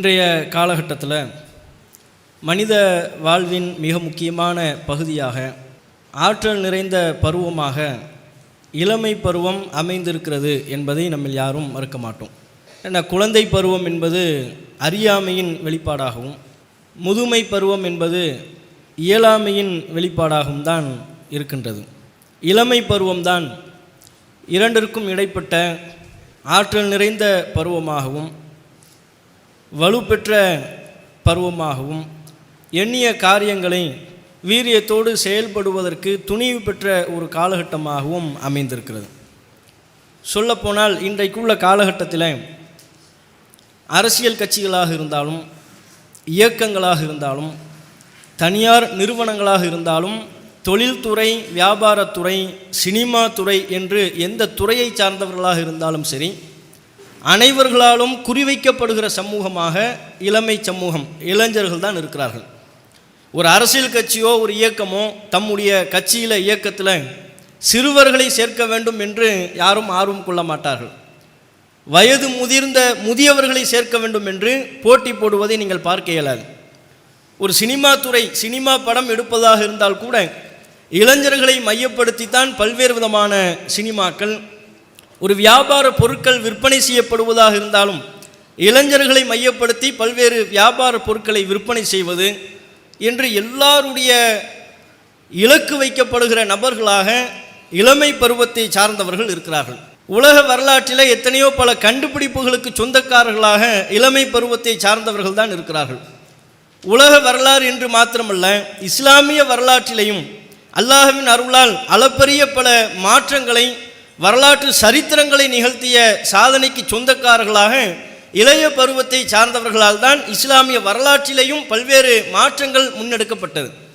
இன்றைய காலகட்டத்தில் மனித வாழ்வின் மிக முக்கியமான பகுதியாக ஆற்றல் நிறைந்த பருவமாக இளமை பருவம் அமைந்திருக்கிறது என்பதை நம்ம யாரும் மறுக்க மாட்டோம். ஏன்னா குழந்தை பருவம் என்பது அறியாமையின் வெளிப்பாடாகவும் முதுமை பருவம் என்பது இயலாமையின் வெளிப்பாடாகவும் தான் இருக்கின்றது. இளமை பருவம்தான் இரண்டிற்கும் இடைப்பட்ட ஆற்றல் நிறைந்த பருவமாகவும் வலுப்பெற்ற பருவமாகவும் எண்ணிய காரியங்களை வீரியத்தோடு செயல்படுவதற்கு துணிவு பெற்ற ஒரு காலகட்டமாகவும் அமைந்திருக்கிறது. சொல்லப்போனால் இன்றைக்குள்ள காலகட்டத்தில் அரசியல் கட்சிகளாக இருந்தாலும் இயக்கங்களாக இருந்தாலும் தனியார் நிறுவனங்களாக இருந்தாலும் தொழில்துறை வியாபாரத்துறை சினிமா துறை என்று எந்த துறையை சார்ந்தவர்களாக இருந்தாலும் சரி அனைவர்களாலும் குறிவைக்கப்படுகிற சமூகமாக இளமை சமூகம் இளைஞர்கள் தான் இருக்கிறார்கள். ஒரு அரசியல் கட்சியோ ஒரு இயக்கமோ தம்முடைய கட்சியில் இயக்கத்தில் சிறுவர்களை சேர்க்க வேண்டும் என்று யாரும் ஆர்வம் கொள்ள மாட்டார்கள். வயது முதிர்ந்த முதியவர்களை சேர்க்க வேண்டும் என்று போட்டி போடுவதை நீங்கள் பார்க்க இயலாது. ஒரு சினிமா துறை சினிமா படம் எடுப்பதாக இருந்தால் கூட இளைஞர்களை மையப்படுத்தித்தான் பல்வேறு விதமான சினிமாக்கள் ஒரு வியாபார பொருட்கள் விற்பனை செய்யப்படுவதாக இருந்தாலும் இளைஞர்களை மையப்படுத்தி பல்வேறு வியாபார பொருட்களை விற்பனை செய்வது என்று எல்லாருடைய இலக்கு வைக்கப்படுகிற நபர்களாக இளமை பருவத்தை சார்ந்தவர்கள் இருக்கிறார்கள். உலக வரலாற்றில் எத்தனையோ பல கண்டுபிடிப்புகளுக்கு சொந்தக்காரர்களாக இளமை பருவத்தை சார்ந்தவர்கள் தான் இருக்கிறார்கள். உலக வரலாறு என்று மாத்திரமல்ல இஸ்லாமிய வரலாற்றிலையும் அல்லாஹ்வின் அருளால் அளப்பரிய பல மாற்றங்களை வரலாற்று சரித்திரங்களை நிகழ்த்திய சாதனைக்கு சொந்தக்காரர்களாக இளைய பருவத்தை சார்ந்தவர்களால் தான் இஸ்லாமிய வரலாற்றிலேயும் பல்வேறு மாற்றங்கள் முன்னெடுக்கப்பட்டது.